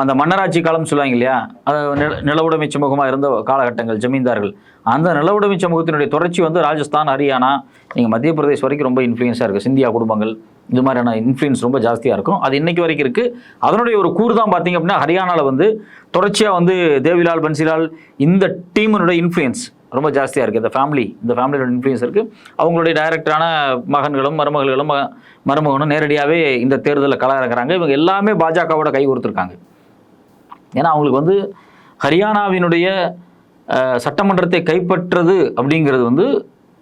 அந்த மன்னராட்சி காலம் சொல்லுவாங்க இல்லையா? அது நில நிலவுடைமை சமூகமாக இருந்த காலகட்டங்கள் ஜமீன்தார்கள். அந்த நிலவுடைமை சமூகத்தினுடைய தொடர்ச்சி வந்து ராஜஸ்தான் ஹரியானா நீங்கள் மத்திய பிரதேஷ் வரைக்கும் ரொம்ப இன்ஃப்ளூயன்ஸாக இருக்குது சிந்தியா குடும்பங்கள் இது மாதிரியான இன்ஃப்ளூயன்ஸ் ரொம்ப ஜாஸ்தியாக இருக்கும். அது இன்னைக்கு வரைக்கும் இருக்குது அதனுடைய ஒரு கூறு தான் பார்த்தீங்க அப்படின்னா ஹரியானாவில் வந்து தொடர்ச்சியாக வந்து தேவிலால் பன்சிலால் இந்த டீமினுடைய இன்ஃப்ளூயன்ஸ் ரொம்ப ஜாஸ்தியாக இருக்குது இந்த ஃபேமிலி இந்த ஃபேமிலியோட இன்ஃப்ளூயன்ஸ் இருக்குது அவங்களுடைய டைரக்டரான மகன்களும் மருமகள்களும் ம- மருமகனும் நேரடியாகவே இந்த தேர்தலில் கள இறங்குறாங்க இவங்க எல்லாமே பாஜகவோட கை கொடுத்துருக்காங்க. ஏன்னா அவங்களுக்கு வந்து ஹரியானாவினுடைய சட்டமன்றத்தை கைப்பற்றது அப்படிங்கிறது வந்து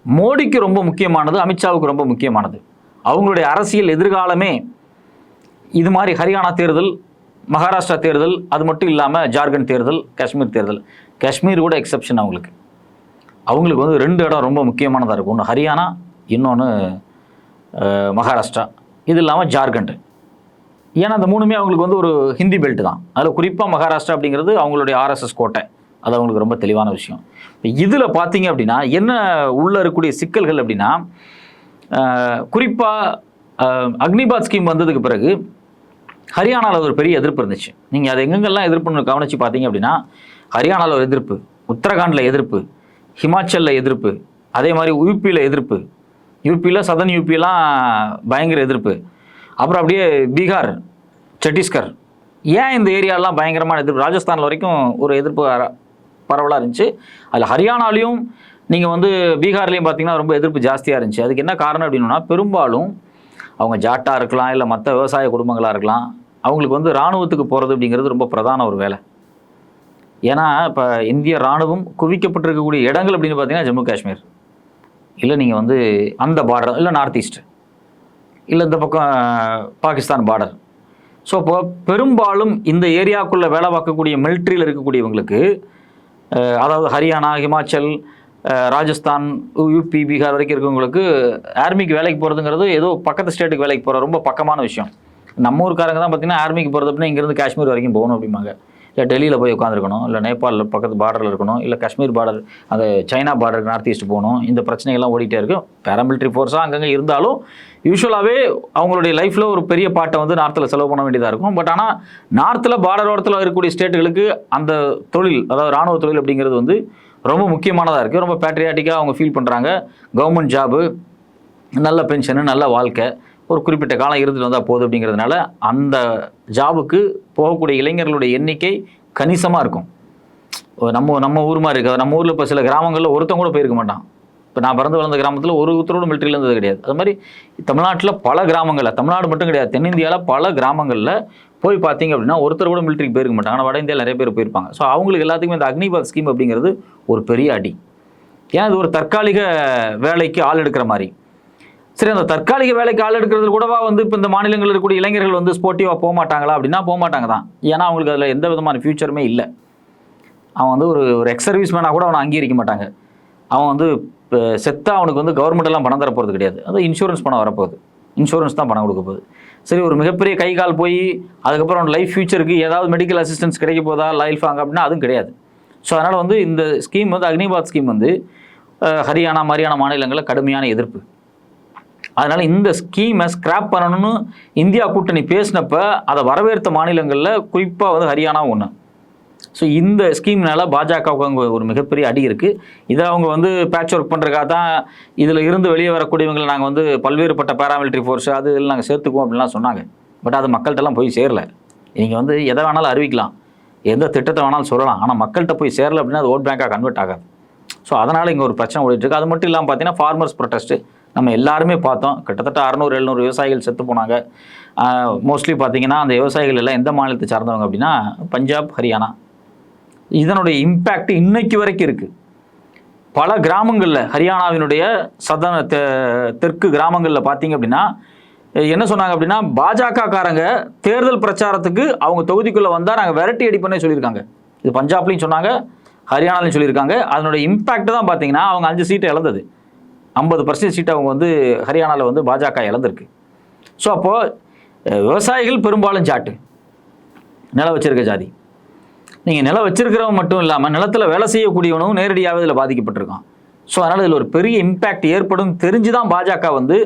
மோடிக்கு ரொம்ப முக்கியமானது அமித்ஷாவுக்கு ரொம்ப முக்கியமானது. அவங்களுடைய அரசியல் எதிர்காலமே இது மாதிரி ஹரியானா தேர்தல் மகாராஷ்டிரா தேர்தல் அது மட்டும் இல்லாமல் ஜார்க்கண்ட் தேர்தல் காஷ்மீர் தேர்தல். காஷ்மீர் கூட எக்ஸெப்ஷன் அவங்களுக்கு. அவங்களுக்கு வந்து ரெண்டு இடம் ரொம்ப முக்கியமானதாக இருக்கும். ஒன்று ஹரியானா இன்னொன்று மகாராஷ்டிரா. இது இல்லாமல் ஜார்க்கண்ட். ஏன்னா அந்த மூணுமே அவங்களுக்கு வந்து ஒரு ஹிந்தி பெல்ட் தான். அதில் குறிப்பாக மகாராஷ்டிரா அப்படிங்கிறது அவங்களுடைய ஆர்எஸ்எஸ் கோட்டை. அது அவங்களுக்கு ரொம்ப தெளிவான விஷயம். இப்போ இதில் பார்த்தீங்க அப்படின்னா என்ன உள்ளே இருக்கக்கூடிய சிக்கல்கள் அப்படின்னா குறிப்பாக அக்னிபாத் ஸ்கீம் வந்ததுக்கு பிறகு ஹரியானாவில் ஒரு பெரிய எதிர்ப்பு இருந்துச்சு. நீங்கள் அதை எங்கெங்கெல்லாம் எதிர்ப்புன்னு கவனித்து பார்த்தீங்க அப்படின்னா ஹரியானாவில் ஒரு எதிர்ப்பு உத்தரகாண்டில் எதிர்ப்பு ஹிமாச்சலில் எதிர்ப்பு அதே மாதிரி யூபியில் எதிர்ப்பு யூபியில் சதன் யூபிலாம் பயங்கர எதிர்ப்பு. அப்புறம் அப்படியே பீகார் சத்தீஸ்கர். ஏன் இந்த ஏரியாலாம் பயங்கரமான எதிர்ப்பு? ராஜஸ்தானில் வரைக்கும் ஒரு எதிர்ப்பு பரவலாக இருந்துச்சு. அதில் ஹரியானாலையும் நீங்கள் வந்து பீகார்லேயும் பார்த்தீங்கன்னா ரொம்ப எதிர்ப்பு ஜாஸ்தியாக இருந்துச்சு. அதுக்கு என்ன காரணம் அப்படின்னா பெரும்பாலும் அவங்க ஜாட்டாக இருக்கலாம் இல்லை மற்ற விவசாய குடும்பங்களாக இருக்கலாம் அவங்களுக்கு வந்து இராணுவத்துக்கு போகிறது அப்படிங்கிறது ரொம்ப பிரதான ஒரு வேலை. ஏன்னா இப்போ இந்திய இராணுவம் குவிக்கப்பட்டிருக்கக்கூடிய இடங்கள் அப்படின்னு பார்த்தீங்கன்னா ஜம்மு காஷ்மீர். இல்லை நீங்கள் வந்து அந்த பார்டர் இல்லை நார்த் ஈஸ்ட் இல்லை இந்த பக்கம் பாகிஸ்தான் பார்டர் ஸோ இப்போ பெரும்பாலும் இந்த ஏரியாக்குள்ளே வேலை பார்க்கக்கூடிய மிலிட்ரியில் இருக்கக்கூடியவங்களுக்கு அதாவது ஹரியானா ஹிமாச்சல் ராஜஸ்தான் யூபி பீகார் வரைக்கும் இருக்கவங்களுக்கு ஆர்மிக்கு வேலைக்கு போகிறதுங்கிறது ஏதோ பக்கத்து ஸ்டேட்டுக்கு வேலைக்கு போகிற ரொம்ப பக்கமான விஷயம். நம்ம ஊருக்காரங்க தான் பார்த்தீங்கன்னா ஆர்மிக்கு போகிறது அப்படின்னா இங்கேருந்து காஷ்மீர் வரைக்கும் போகணும் அப்படிம்பாங்க. இல்லை டெல்லியில் போய் உட்காந்துருக்கணும் இல்லை நேபாளில் பக்கத்து பார்டரில் இருக்கணும் இல்லை காஷ்மீர் பார்டர் அந்த சைனா பார்டருக்கு நார்த் ஈஸ்ட் போகணும் இந்த பிரச்சனைகள்லாம் ஓடிட்டே இருக்கும் பேராமிலிட்ரி ஃபோர்ஸாக அங்கங்கே இருந்தாலும் யூஸ்வலாகவே அவங்களுடைய லைஃப்பில் ஒரு பெரிய பாட்டை வந்து நார்த்தில் செலவு பண்ண வேண்டியதாக இருக்கும். பட் ஆனால் நார்த்தில் பார்டர் ஓரத்தில் இருக்கக்கூடிய ஸ்டேட்டுகளுக்கு அந்த தொழில் அதாவது ராணுவ தொழில் அப்படிங்கிறது வந்து ரொம்ப முக்கியமானதாக இருக்குது ரொம்ப பேட்ரியாட்டிக்காக அவங்க ஃபீல் பண்ணுறாங்க கவர்மெண்ட் ஜாபு நல்ல பென்ஷனு நல்ல வாழ்க்கை. ஒரு குறிப்பிட்ட காலம் இருந்துட்டு வந்தால் போதும் அப்படிங்கிறதுனால அந்த ஜாபுக்கு போகக்கூடிய இளைஞர்களுடைய எண்ணிக்கை கணிசமாக இருக்கும். நம்ம நம்ம ஊர் மாதிரி இருக்காது. நம்ம ஊரில் இப்போ சில கிராமங்களில் ஒருத்தன் கூட போயிருக்க மாட்டான். இப்போ நான் பிறந்து வளர்ந்த கிராமத்தில் ஒரு ஒருத்தரோட மிலிட்ரியில் இருந்தது கிடையாது. அது மாதிரி தமிழ்நாட்டில் பல கிராமங்களில் தமிழ்நாடு மட்டும் கிடையாது தென்னிந்தியாவில் பல கிராமங்களில் போய் பார்த்தீங்க அப்படின்னா ஒருத்தர் கூட மிலிட்ரிக்கு போயிருக்க மாட்டாங்க. ஆனால் வட இந்தியாவில் நிறைய பேர் போயிருப்பாங்க. ஸோ அவங்களுக்கு எல்லாத்துக்குமே இந்த அக்னிபாத் ஸ்கீம் அப்படிங்கிறது ஒரு பெரிய அடி. ஏன்னா இது ஒரு தற்காலிக வேலைக்கு ஆள் எடுக்கிற மாதிரி. சரி அந்த தற்காலிக வேலைக்கு ஆள் எடுக்கிறது கூடவா வந்து இப்போ இந்த மாநிலங்களில் இருக்கக்கூடிய இளைஞர்கள் வந்து ஸ்போர்ட்டிவாக போக மாட்டாங்களா அப்படின்னா போக மாட்டாங்க தான். ஏன்னா அவங்களுக்கு அதில் எந்த விதமான ஃபியூச்சருமே இல்லை. அவன் வந்து ஒரு ஒரு எக்ஸ் சர்வீஸ் மேனாக கூட அவனை அங்கீகரிக்க மாட்டாங்க. அவன் வந்து இப்போ செத்தா அவனுக்கு வந்து கவர்மெண்ட் எல்லாம் பணம் தர போகிறது கிடையாது. அது இன்சூரன்ஸ் பணம் வரப்போகுது. இன்சூரன்ஸ் தான் பணம் கொடுக்க போகுது. சரி ஒரு மிகப்பெரிய கை கால் போய் அதுக்கப்புறம் அவன் லைஃப் ஃபியூச்சருக்கு ஏதாவது மெடிக்கல் அசிஸ்டன்ஸ் கிடைக்க போதா லைஃப் வாங்க அப்படின்னா அதுவும் கிடையாது. ஸோ அதனால் வந்து இந்த ஸ்கீம் வந்து அக்னிபாத் ஸ்கீம் வந்து ஹரியானா மாதிரியான மாநிலங்களில் கடுமையான எதிர்ப்பு. அதனால் இந்த ஸ்கீமை ஸ்கிராப் பண்ணணும்னு இந்தியா கூட்டணி பேசினப்ப அதை வரவேற்ற மாநிலங்களில் குறிப்பாக வந்து ஹரியானா ஒன்று ஸோ இந்த ஸ்கீம்னால பாஜகவுக்கு அங்கே ஒரு மிகப்பெரிய அடி இருக்குது இதை அவங்க வந்து பேட்ச் ஒர்க் பண்ணுறக்காக தான் இதில் இருந்து வெளியே வரக்கூடியவங்களை நாங்கள் வந்து பல்வேறுபட்ட பேராமிலிட்ரி ஃபோர்ஸ் அது இதில் நாங்கள் சேர்த்துக்குவோம் அப்படின்லாம் சொன்னாங்க. பட் அது மக்கள்கிட்டலாம் போய் சேரல. நீங்கள் வந்து எதை வேணாலும் அறிவிக்கலாம். எந்த திட்டத்தை வேணாலும் சொல்லலாம். ஆனால் மக்கள்கிட்ட போய் சேரல அப்படின்னா அது ஓட் பேங்காக கன்வெர்ட் ஆகாது. ஸோ அதனால் இங்கே ஒரு பிரச்சனை ஓடிட்டுருக்கு அது மட்டும் இல்லாமல் பார்த்தீங்கன்னா ஃபார்மர்ஸ் ப்ரொட்டஸ்ட்டு நம்ம எல்லாருமே பார்த்தோம். கிட்டத்தட்ட அறநூறு எழுநூறு விவசாயிகள் செத்து போனாங்க. மோஸ்ட்லி பார்த்தீங்கன்னா அந்த விவசாயிகள் எல்லாம் எந்த மாநிலத்தை சார்ந்தவங்க அப்படின்னா பஞ்சாப் ஹரியானா. இதனுடைய இம்பேக்ட் இன்னைக்கு வரைக்கும் இருக்குது பல கிராமங்களில் ஹரியானாவினுடைய சதன தெ- தெற்கு கிராமங்களில் பார்த்தீங்க அப்படின்னா என்ன சொன்னாங்க அப்படின்னா பாஜக காரங்க தேர்தல் பிரச்சாரத்துக்கு அவங்க தொகுதிக்குள்ளே வந்தால் நாங்கள் வெரைட்டி அடிப்போன்னே சொல்லியிருக்காங்க இது பஞ்சாப்லையும் சொன்னாங்க ஹரியானாலையும் சொல்லியிருக்காங்க அதனுடைய இம்பேக்ட் தான் பார்த்தீங்கன்னா அவங்க அஞ்சு சீட்டை இழந்தது. ஐம்பது பர்சன்ட் சீட் அவங்க வந்து ஹரியானாவில் வந்து பாஜக இழந்திருக்கு. ஸோ அப்போது விவசாயிகள் பெரும்பாலும் சாட்டு நில வச்சிருக்க ஜாதி. நீங்கள் நிலம் வச்சிருக்கிறவங்க மட்டும் இல்லாமல் நிலத்தில் வேலை செய்யக்கூடியவனும் நேரடியாகவே இதில் பாதிக்கப்பட்டிருக்கான். ஸோ அதனால் இதில் ஒரு பெரிய இம்பேக்ட் ஏற்படும். தெரிஞ்சு தான் பாஜக வந்து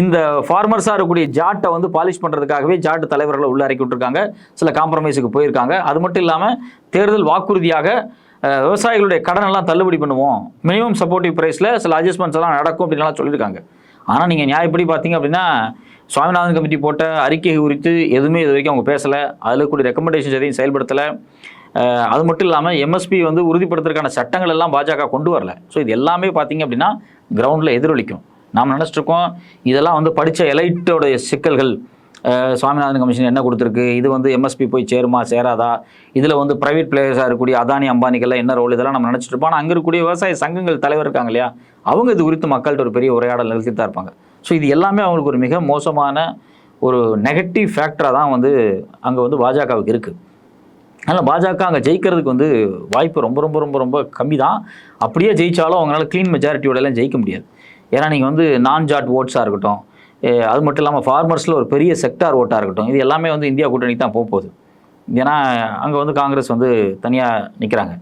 இந்த ஃபார்மர்ஸாக இருக்கக்கூடிய ஜாட்டை வந்து பாலிஷ் பண்ணுறதுக்காகவே ஜாட்டு தலைவர்களை உள்ள இறக்கி விட்டுருக்காங்க. சில காம்ப்ரமைஸுக்கு போயிருக்காங்க. அது மட்டும் இல்லாமல் தேர்தல் வாக்குறுதியாக விவசாயிகளுடைய கடன் எல்லாம் தள்ளுபடி பண்ணுவோம். மினிமம் சப்போர்ட்டிவ் ப்ரைஸில் சில அட்ஜஸ்ட்மெண்ட்ஸ் எல்லாம் நடக்கும் அப்படின்லாம் சொல்லியிருக்காங்க. ஆனால் நீங்கள் நியாயப்படி பார்த்தீங்க அப்படின்னா சுவாமிநாதன் கமிட்டி போட்ட அறிக்கை குறித்து எதுவுமே இது வரைக்கும் அவங்க பேசலை. அதில் கூடிய ரெக்கமெண்டேஷன்ஸ் எதையும் செயல்படுத்தலை. அது மட்டும் இல்லாமல் எம்எஸ்பி வந்து உறுதிப்படுத்துறதுக்கான சட்டங்கள் எல்லாம் பாஜக கொண்டு வரல. ஸோ இது எல்லாமே பார்த்தீங்க அப்படின்னா கிரவுண்டில் எதிரொலிக்கும். நாம் நினச்சிட்டுருக்கோம் இதெல்லாம் வந்து படித்த எலைட்டோடைய சிக்கல்கள் சுவாமிநாதன் கமிஷன் என்ன கொடுத்துருக்கு இது வந்து எம்எஸ்பி போய் சேருமா சேராதா இதில் வந்து ப்ரைவேட் பிளேயர்ஸாக இருக்கக்கூடிய அதானி அம்பானிக்கெல்லாம் என்ன ரோல் இதெல்லாம் நம்ம நினச்சிட்டு இருப்போம். ஆனால் அங்கே இருக்கக்கூடிய விவசாய சங்கங்கள் தலைவர் இருக்காங்க இல்லையா அவங்க இது குறித்து மக்கள்கிட்ட ஒரு பெரிய உரையாடல் நிறுத்தி தான் இருப்பாங்க. ஸோ இது எல்லாமே அவங்களுக்கு ஒரு மிக மோசமான ஒரு நெகட்டிவ் ஃபேக்டராக தான் வந்து அங்கே வந்து பாஜகவுக்கு இருக்குது அதனால் பாஜக அங்கே ஜெயிக்கிறதுக்கு வந்து வாய்ப்பு ரொம்ப ரொம்ப ரொம்ப ரொம்ப கம்மி தான் அப்படியே ஜெயித்தாலும் அவங்களால க்ளீன் மெஜாரிட்டியோடலாம் ஜெயிக்க முடியாது. ஏன்னா நீங்கள் வந்து நான் ஜாட் ஓட்ஸாக இருக்கட்டும் அது மட்டும் இல்லாமல் ஃபார்மர்ஸில் ஒரு பெரிய செக்டார் ஓட்டாக இருக்கட்டும் இது எல்லாமே வந்து இந்தியா கூட்டணிக்கு தான் போக போகுது. ஏன்னா அங்கே வந்து காங்கிரஸ் வந்து தனியாக நிற்கிறாங்க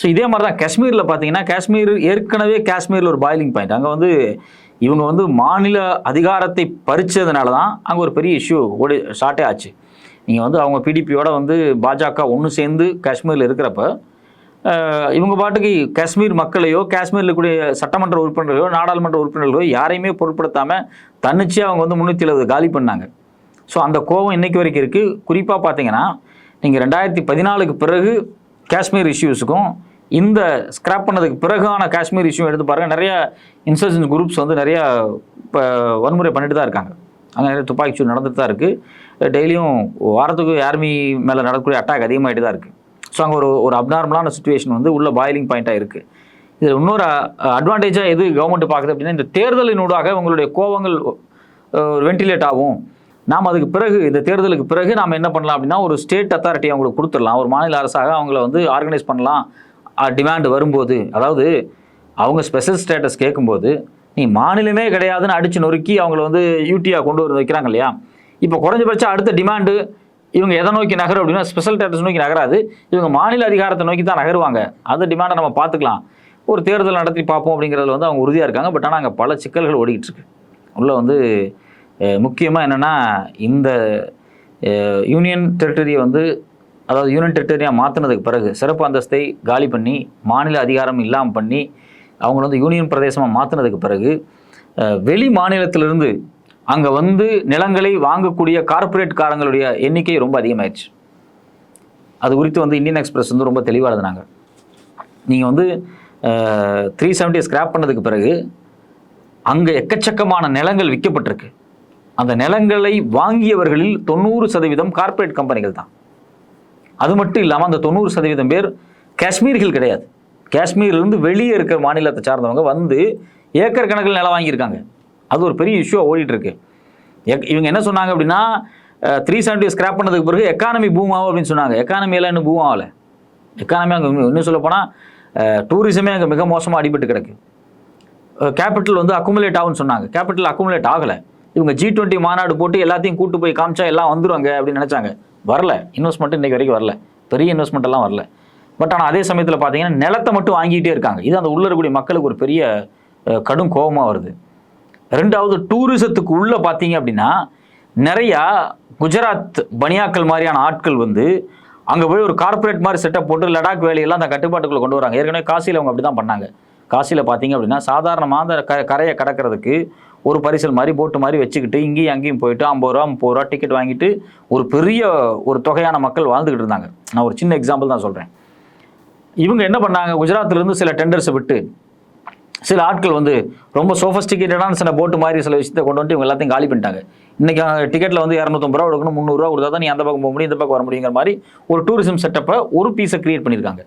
ஸோ இதே மாதிரி தான் காஷ்மீரில் பார்த்தீங்கன்னா காஷ்மீர் ஏற்கனவே காஷ்மீரில் ஒரு பாயிலிங் பாயிண்ட் அங்கே வந்து இவங்க வந்து மாநில அதிகாரத்தை பறிச்சதுனால தான் அங்கே ஒரு பெரிய இஷ்யூ ஓடி ஸ்டார்ட்டே ஆச்சு. நீங்கள் வந்து அவங்க பிடிபியோட வந்து பாஜக ஒன்று சேர்ந்து காஷ்மீரில் இருக்கிறப்ப இவங்க பாட்டுக்கு காஷ்மீர் மக்களையோ காஷ்மீரில் கூடிய சட்டமன்ற உறுப்பினர்களோ நாடாளுமன்ற உறுப்பினர்களோ யாரையுமே பொருட்படுத்தாமல் தன்னிச்சையாக அவங்க வந்து முந்நூற்றி எழுபது காலி பண்ணாங்க. ஸோ அந்த கோபம் இன்றைக்கு வரைக்கும் இருக்குது குறிப்பாக பார்த்தீங்கன்னா நீங்கள் ரெண்டாயிரத்தி பதினாலுக்கு பிறகு காஷ்மீர் இஷ்யூஸுக்கும் இந்த ஸ்க்ராப் பண்ணதுக்கு பிறகான காஷ்மீர் இஷ்யூ எடுத்து பாருங்கள் நிறைய இன்சர்ஜன்ஸ் குரூப்ஸ் வந்து நிறையா இப்போ வன்முறை பண்ணிட்டு தான் இருக்காங்க. அங்கே நிறைய துப்பாக்கி சூடு நடந்துட்டு தான் இருக்குது டெய்லியும் வாரத்துக்கு ஆர்மி மேலே நடக்கக்கூடிய அட்டாக் அதிகமாகிட்டு தான் இருக்குது ஸோ அங்கே ஒரு ஒரு அப்நார்மலான சுச்சுவேஷன் வந்து உள்ள பாயிலிங் பாயிண்ட்டாக இருக்குது இதில் இன்னொரு அட்வான்டேஜாக எது கவர்மெண்ட் பார்க்குது அப்படின்னா இந்த தேர்தலினூடாக உங்களுடைய கோபங்கள் ஒரு வென்டிலேட் ஆகும். நாம் அதுக்கு பிறகு இந்த தேர்தலுக்கு பிறகு நாம் என்ன பண்ணலாம் அப்படின்னா ஒரு ஸ்டேட் அத்தாரிட்டி அவங்களுக்கு கொடுத்துடலாம். ஒரு மாநில அரசாக அவங்கள வந்து ஆர்கனைஸ் பண்ணலாம். டிமாண்ட் வரும்போது அதாவது அவங்க ஸ்பெஷல் ஸ்டேட்டஸ் கேட்கும்போது நீ மாநிலமே கிடையாதுன்னு அடிச்சு நொறுக்கி அவங்கள வந்து யூடியாக கொண்டு வந்து வைக்கிறாங்க இல்லையா? இப்போ குறைஞ்சபட்சம் அடுத்த டிமாண்டு இவங்க எதை நோக்கி நகரும் அப்படின்னா ஸ்பெஷல் டேட்டஸ் நோக்கி நகராது. இவங்க மாநில அதிகாரத்தை நோக்கி தான் நகருவாங்க. அந்த டிமாண்டை நம்ம பார்த்துக்கலாம். ஒரு தேர்தல் நடத்தி பார்ப்போம் அப்படிங்கிறதுல வந்து அவங்க உறுதியாக இருக்காங்க. பட் ஆனால் அங்கே பல சிக்கல்கள் ஓடிக்கிட்டு இருக்கு. உள்ள வந்து முக்கியமாக என்னென்னா இந்த யூனியன் டெரிட்டரியை வந்து அதாவது யூனியன் டெரிட்டரியாக மாற்றினதுக்கு பிறகு சிறப்பு அந்தஸ்தை காலி பண்ணி மாநில அதிகாரம் இல்லாமல் பண்ணி அவங்கள வந்து யூனியன் பிரதேசமாக மாற்றினதுக்கு பிறகு வெளி மாநிலத்திலிருந்து அங்கே வந்து நிலங்களை வாங்கக்கூடிய கார்ப்பரேட் காரங்களுடைய எண்ணிக்கை ரொம்ப அதிகமாயிடுச்சு. அது குறித்து வந்து இந்தியன் எக்ஸ்பிரஸ் வந்து ரொம்ப தெளிவாக எழுதுனாங்க. நீங்கள் வந்து த்ரீ செவன்ட்டி ஸ்கிராப் பண்ணதுக்கு பிறகு அங்கே எக்கச்சக்கமான நிலங்கள் விற்கப்பட்டிருக்கு அந்த நிலங்களை வாங்கியவர்களில் தொண்ணூறு சதவீதம் கார்ப்பரேட் கம்பெனிகள் தான். அது மட்டும் இல்லாமல் அந்த தொண்ணூறு சதவீதம் பேர் காஷ்மீர்கள் கிடையாது. காஷ்மீர்லேருந்து வெளியே இருக்கிற மாநிலத்தை சார்ந்தவங்க வந்து ஏக்கர் கணக்கில் நிலம் வாங்கியிருக்காங்க. அது ஒரு பெரிய இஷ்யூவாக ஓடிட்டுருக்கு. எக்- இவங்க என்ன சொன்னாங்க அப்படின்னா த்ரீ செவன்ட்டி ஸ்கிராப் பண்ணதுக்கு பிறகு எக்கானமி பூம் ஆகும் அப்படின்னு சொன்னாங்க. எக்கானமியெல்லாம் இன்னும் பூம் ஆகலை. எக்கானமி அங்கே இன்னும் சொல்லப்போனால் டூரிசமே அங்கே மிக மோசமாக அடிபட்டு கிடக்கு. கேபிட்டல் வந்து அக்குமுலேட் ஆகும்னு சொன்னாங்க. கேபிட்டல் அக்குமுலேட் ஆகலை. இவங்க ஜி டுவெண்ட்டி மாநாடு போட்டு எல்லாத்தையும் கூட்டு போய் காமிச்சா எல்லாம் வந்துருவாங்க அப்படின்னு நினச்சாங்க. வரல. இன்வெஸ்ட்மெண்ட் இன்றைக்கி வரைக்கும் வரல. பெரிய இன்வெஸ்ட்மெண்ட்டெல்லாம் வரல. பட் ஆனால் அதே சமயத்தில் பார்த்தீங்கன்னா நிலத்தை மட்டும் வாங்கிட்டே இருக்காங்க. இது அந்த உள்ள இருக்கக்கூடிய மக்களுக்கு ஒரு பெரிய கடும் கோபமாக வருது. ரெண்டாவது டூரிசத்துக்கு உள்ள பார்த்தீங்க அப்படின்னா நிறையா குஜராத் பனியாக்கள் மாதிரியான ஆட்கள் வந்து அங்கே போய் ஒரு கார்ப்பரேட் மாதிரி செட்டப் போட்டு லடாக் வேலையெல்லாம் அந்த கட்டுப்பாட்டுக்குள்ளே கொண்டு வராங்க. ஏற்கனவே காசியில் அவங்க அப்படி தான் பண்ணாங்க. காசியில் பார்த்தீங்க அப்படின்னா சாதாரணமாக அந்த க கரையை கடக்கிறதுக்கு ஒரு பரிசல் மாதிரி போட்டு மாதிரி வச்சுக்கிட்டு இங்கேயும் அங்கேயும் போயிட்டு ஐம்பது ரூபா முப்பது ரூபா டிக்கெட் வாங்கிட்டு ஒரு பெரிய ஒரு தொகையான மக்கள் வாழ்ந்துக்கிட்டு இருந்தாங்க. நான் ஒரு சின்ன எக்ஸாம்பிள் தான் சொல்கிறேன் இவங்க என்ன பண்ணாங்க? குஜராத்லேருந்து சில டெண்டர்ஸை விட்டு சில ஆட்கள் வந்து ரொம்ப சோஃபஸ்டிகேட்டடான சில போட்டு மாதிரி சில விஷயத்தை கொண்டு வந்துட்டு இவங்க எல்லாத்தையும் காலி பண்ணிட்டாங்க. இன்னைக்கு டிக்கெட்டில் வந்து இரநூத்தம்பது ரூபா கொடுக்கணும் முந்நூறுரூவா கொடுத்தா தான் நீ அந்த பக்கம் போக முடியும் இந்த பக்கம் வர முடியுங்கிற மாதிரி ஒரு டூரிசம் செட்டப்பை ஒரு பீஸை கிரியேட் பண்ணியிருக்காங்க.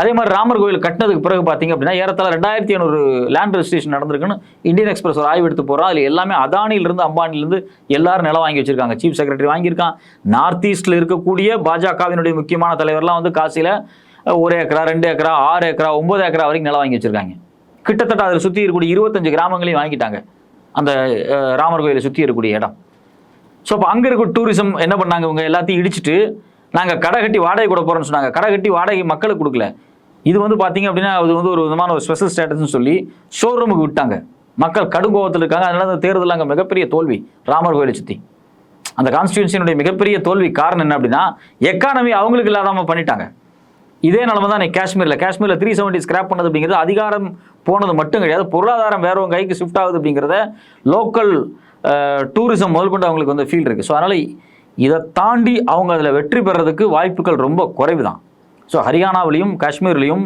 அதே மாதிரி ராமர் கோயில் கட்டினதுக்கு பிறகு பார்த்தீங்க அப்படின்னா ஏறத்தாழ ரெண்டாயிரத்தி ஐநூறு லேண்ட் ரெஜிஸ்ட்ரேஷன் நடந்திருக்குன்னு இந்தியன் எக்ஸ்பிரஸ் ஒரு ஆய்வு எடுத்து போகிறோம் அதில் எல்லாமே அதானிலிருந்து அம்பானிலிருந்து எல்லாரும் நிலம் வாங்கி வச்சிருக்காங்க. சீஃப் செக்ரட்டரி வாங்கியிருக்கான். நார்த் ஈஸ்டில் இருக்கக்கூடிய பாஜகவினுடைய முக்கியமான தலைவர்லாம் வந்து காசியில் ஒரு ஏக்கரா ரெண்டு ஏக்கரா ஆறு ஏக்கரா ஒம்பது ஏக்கரா வரைக்கும் நிலம் வாங்கி வச்சிருக்காங்க. கிட்டத்தட்ட அதில் சுற்றி இருக்கக்கூடிய இருபத்தஞ்சு கிராமங்களையும் வாங்கிட்டாங்க. அந்த ராமர் கோயிலை சுற்றி இருக்கக்கூடிய இடம். ஸோ அப்போ அங்கே இருக்க டூரிசம் என்ன பண்ணாங்க? இவங்க எல்லாத்தையும் இடிச்சிட்டு நாங்கள் கடை கட்டி வாடகை கூட போகிறோம்னு சொன்னாங்க. கடை கட்டி வாடகை மக்களுக்கு கொடுக்கல. இது வந்து பார்த்தீங்க அப்படின்னா அது வந்து ஒரு விதமான ஒரு ஸ்பெஷல் ஸ்டேட்டஸ்னு சொல்லி ஷோரூமுக்கு விட்டாங்க. மக்கள் கடும் கோபத்தில் இருக்காங்க. அதனால அந்த தேர்தல் அங்கே மிகப்பெரிய தோல்வி ராமர் கோயிலை சுற்றி அந்த கான்ஸ்டியூன்சியினுடைய மிகப்பெரிய தோல்வி காரணம் என்ன அப்படின்னா எக்கானமி அவங்களுக்கு இல்லாதாம பண்ணிட்டாங்க. இதே நிலமை தான் காஷ்மீரில். காஷ்மீரில் த்ரீ செவன்ட்டி ஸ்கிராப் பண்ணது அப்படிங்கிறது அதிகாரம் போனது மட்டும் கிடையாது. பொருளாதாரம் வேறவங்க கைக்கு ஷிஃப்ட் ஆகுது அப்படிங்கிறத லோக்கல் டூரிசம் முதல் கொண்டு அவங்களுக்கு வந்து ஃபீல் இருக்குது ஸோ அதனால் இதை தாண்டி அவங்க அதில் வெற்றி பெறதுக்கு வாய்ப்புகள் ரொம்ப குறைவு தான் ஸோ ஹரியானாவிலையும் காஷ்மீர்லேயும்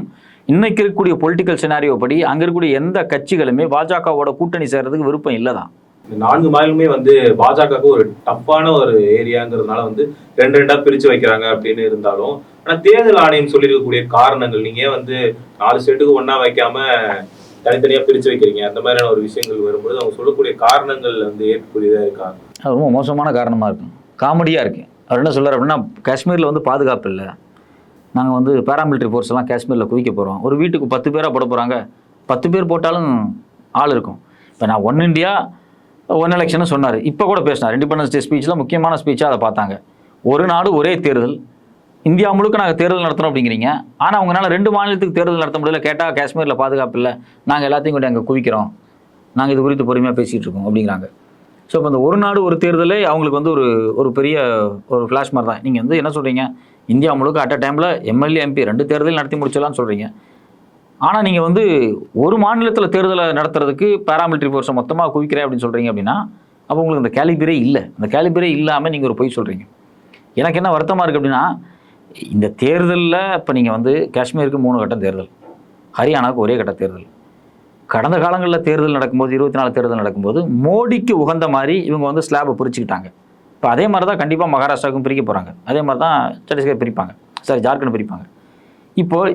இன்றைக்கி இருக்கக்கூடிய பொலிட்டிக்கல் சினாரியோ படி அங்கே இருக்கக்கூடிய எந்த கட்சிகளுமே பாஜகவோட கூட்டணி சேர்கிறதுக்கு விருப்பம் இல்லை தான் இந்த நான்கு மாநிலமே வந்து பாஜகவுக்கு ஒரு டஃப்பான ஒரு ஏரியாங்கிறதுனால வந்து ரெண்டு ரெண்டா பிரிச்சு வைக்கிறாங்க அப்படின்னு இருந்தாலும் ஆனா தேர்தல் ஆணையம் சொல்லியிருக்கக்கூடிய காரணங்கள் நீங்க வந்து நாலு ஸ்டேட்டுக்கு ஒன்னா வைக்காம தனித்தனியா பிரிச்சு வைக்கிறீங்க? அந்த மாதிரியான ஒரு விஷயங்கள் வரும்போது அவங்க சொல்லக்கூடிய காரணங்கள் வந்து ஏற்கக்கூடியதா இருக்காங்க அது ரொம்ப மோசமான காரணமாக இருக்கும். காமெடியாக இருக்கு. அவர் என்ன சொல்றாரு அப்படின்னா காஷ்மீரில் வந்து பாதுகாப்பு இல்லை. நாங்கள் வந்து பேராமிலிட்டரி ஃபோர்ஸ் எல்லாம் காஷ்மீரில் குவிக்க போகிறோம் ஒரு வீட்டுக்கு பத்து பேராக போட போகிறாங்க பத்து பேர் போட்டாலும் ஆள் இருக்கும். இப்போ நான் ஒன் இண்டியா ஒன் எலெக்ஷன் சொன்னார். இப்போ கூட பேசினார். இண்டிபெண்டன்ஸ் டே ஸ்பீச்சில் முக்கியமான ஸ்பீச்சாக அதை பார்த்தாங்க. ஒரு நாடு ஒரே தேர்தல். இந்தியா முழுக்க நாங்கள் தேர்தல் நடத்துகிறோம் அப்படிங்கிறீங்க. ஆனால் அவங்களால ரெண்டு மாநிலத்துக்கு தேர்தல் நடத்த முடியல. கேட்டால் காஷ்மீரில் பாதுகாப்பு இல்லை. நாங்கள் எல்லாத்தையும் கொண்டு அங்கே குவிக்கிறோம். நாங்கள் இது குறித்து பொறுமையாக பேசிகிட்டு இருக்கோம் அப்படிங்கிறாங்க. ஸோ இப்போ இந்த ஒரு நாடு ஒரு தேர்தலே அவங்களுக்கு வந்து ஒரு ஒரு பெரிய ஒரு ஃப்ளாஷ் மாதிரி தான். நீங்கள் வந்து என்ன சொல்கிறீங்க இந்தியா முழுக்க அட் அ டைமில் எம்எல்ஏ எம்பி ரெண்டு தேர்தல் நடத்தி முடிச்சிடலாம்னு சொல்கிறீங்க ஆனால் நீங்கள் வந்து ஒரு மாநிலத்தில் தேர்தலை நடத்துறதுக்கு பேராமிலிட்ரி ஃபோர்ஸை மொத்தமாக குவிக்கிறேன் அப்படின்னு சொல்கிறீங்க அப்படின்னா அப்போ உங்களுக்கு அந்த கேலிபரே இல்லை. அந்த கேலிபரே இல்லாமல் நீங்கள் ஒரு பொய் சொல்கிறீங்க எனக்கு என்ன வருத்தமாக இருக்குது அப்படின்னா இந்த தேர்தலில் இப்போ நீங்கள் வந்து காஷ்மீருக்கு மூணு கட்ட தேர்தல் ஹரியானாவுக்கு ஒரே கட்ட தேர்தல். கடந்த காலங்களில் தேர்தல் நடக்கும்போது இருபத்தி நாலு தேர்தல் நடக்கும்போது மோடிக்கு உகந்த மாதிரி இவங்க வந்து ஸ்லாபை பிரிச்சுக்கிட்டாங்க. இப்போ அதே மாதிரி தான் கண்டிப்பாக மகாராஷ்டிராவுக்கும் பிரிக்க போகிறாங்க அதே மாதிரி தான் சத்தீஸ்கர் பிரிப்பாங்க. சாரி ஜார்க்கண்ட் பிரிப்பாங்க. இப்போது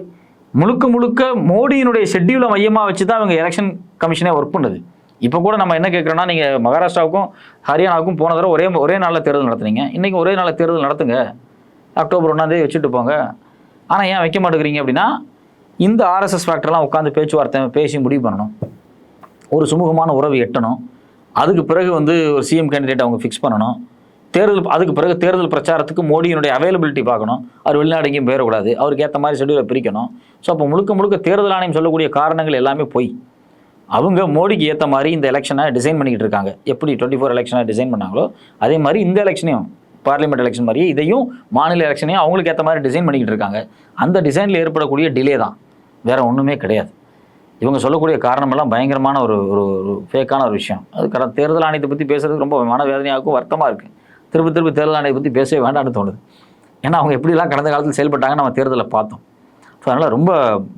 முழுக்க முழுக்க மோடியினுடைய ஷெட்யூலை மையமாக வச்சு தான் அவங்க எலெக்ஷன் கமிஷனே ஒர்க் பண்ணுது இப்போ கூட நம்ம என்ன கேட்குறோன்னா நீங்கள் மகாராஷ்டிராவுக்கும் ஹரியானாவுக்கும் போன தடவை ஒரே ஒரே நாளில் தேர்தல் நடத்துனீங்க. இன்றைக்கி ஒரே நாளில் தேர்தல் நடத்துங்க. அக்டோபர் ஒன்றாந்தேதி வச்சுட்டு போங்க. ஆனால் ஏன் வைக்க மாட்டேங்கிறீங்க அப்படின்னா இந்த ஆர்எஸ்எஸ் ஃபேக்டர்லாம் உட்காந்து பேச்சுவார்த்தை பேசி முடிவு பண்ணணும். ஒரு சுமூகமான உறவு எட்டணும். அதுக்கு பிறகு வந்து ஒரு சிஎம் கேண்டிடேட் அவங்க ஃபிக்ஸ் பண்ணணும். தேர்தல் அதுக்கு பிறகு தேர்தல் பிரச்சாரத்துக்கு மோடியினுடைய அவைலபிலிட்டி பார்க்கணும். அவர் வெளிநாடு எங்கேயும் போயிடக்கூடாது அவருக்கு ஏற்ற மாதிரி ஷெடியூலை பிரிக்கணும். ஸோ அப்போ முழுக்க முழுக்க தேர்தல் ஆணையம் சொல்லக்கூடிய காரணங்கள் எல்லாமே போய். அவங்க மோடிக்கு ஏற்ற மாதிரி இந்த எலெக்ஷனை டிசைன் பண்ணிக்கிட்டு இருக்காங்க. எப்படி டுவெண்ட்டி ஃபோர் எலெக்ஷனை டிசைன் பண்ணாங்களோ அதே மாதிரி இந்த எலெக்ஷனையும் பார்லிமெண்ட் எலெக்ஷன் மாதிரியே இதையும் மாநில எலெக்ஷனையும் அவங்களுக்கு ஏற்ற மாதிரி டிசைன் பண்ணிக்கிட்டு இருக்காங்க. அந்த டிசைனில் ஏற்படக்கூடிய டிலே தான். வேறு ஒன்றுமே கிடையாது. இவங்க சொல்லக்கூடிய காரணமெல்லாம் பயங்கரமான ஒரு ஒரு ஒரு ஃபேக்கான ஒரு விஷயம். அது கடந்த தேர்தல் ஆணையத்தை பற்றி பேசுகிறது ரொம்ப மனவேதனையாகவும் வருத்தமாக இருக்குது திருப்பி திருப்பி தேர்தல் ஆணையை பற்றி பேசவே வேண்டாம்னு தோணுது. ஏன்னா அவங்க எப்படிலாம் கடந்த காலத்தில் செயல்பட்டாங்க நம்ம தேர்தலில் பார்த்தோம். ஸோ அதனால் ரொம்ப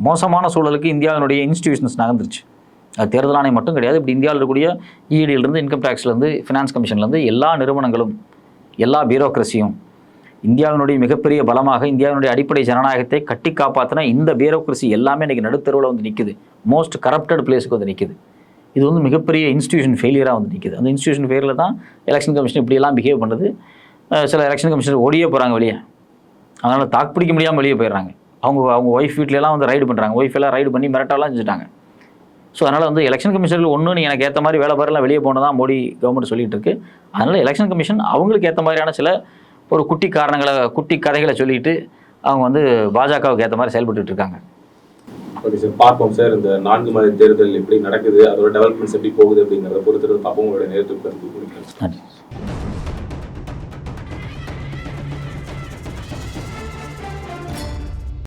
மோசமான சூழலுக்கு இந்தியாவினுடைய இன்ஸ்டிடியூஷன்ஸ் நகர்ந்துருச்சு. அது தேர்தல் ஆணையம் மட்டும் கிடையாது இப்படி இந்தியாவில் இருக்கக்கூடிய இடியிலிருந்து இன்கம் டேக்ஸ்லேருந்து ஃபினான்ஸ் கமிஷன்லேருந்து எல்லா நிறுவனங்களும் எல்லா பியூரோக்ரஸியும் இந்தியாவினுடைய மிகப்பெரிய பலமாக இந்தியாவினுடைய அடிப்படை ஜனநாயகத்தை கட்டி காப்பாற்றின இந்த பியூரோக்ரஸி எல்லாமே இன்றைக்கி நடுத்தருவில் வந்து நிற்குது மோஸ்ட் கரப்டட் பிளேஸுக்கு வந்து நிற்குது இது வந்து மிகப்பெரிய இன்ஸ்டியூஷன் ஃபெயிலியராக வந்து நிற்குது அந்த இன்ஸ்டியூஷன் ஃபெயிலில் தான் எலெக்ஷன் கமிஷன் இப்படியெல்லாம் பிஹேவ் பண்ணுது. சில எலெக்ஷன் கமிஷனர் ஓடியே போகிறாங்க வெளியே. அதனால் தாக்கு பிடிக்க முடியாமல் வெளியே போயிடுறாங்க. அவங்க அவங்க ஒய்ஃப் வீட்லலாம் வந்து ரைடு பண்ணுறாங்க ஒய்ஃப் எல்லாம் ரைடு பண்ணி மிரட்டாலாம் செஞ்சுட்டாங்க. ஸோ அதனால் வந்து எலெக்ஷன் கமிஷனில் ஒன்று நீ எனக்கு ஏற்ற மாதிரி வேலை பாருலாம் வெளியே போனதான் மோடி கவர்மெண்ட் சொல்லிட்டு இருக்கு. அதனால் எலெக்ஷன் கமிஷன் அவங்களுக்கு ஏற்ற மாதிரியான சில ஒரு குட்டி காரணங்களை குட்டி கதைகளை சொல்லிட்டு அவங்க வந்து பாஜகவுக்கு ஏற்ற மாதிரி செயல்பட்டு இருக்காங்க. ஓகே சார் பார்ப்போம் சார் இந்த நான்கு மாத தேர்தல் எப்படி நடக்குது? அதோட டெவலப்மெண்ட்ஸ் எப்படி போகுது அப்படிங்கிறத பொறுத்து பார்ப்போம். உங்களோட நேரத்துக்கு கருத்து கொடுக்குறேன். நன்றி.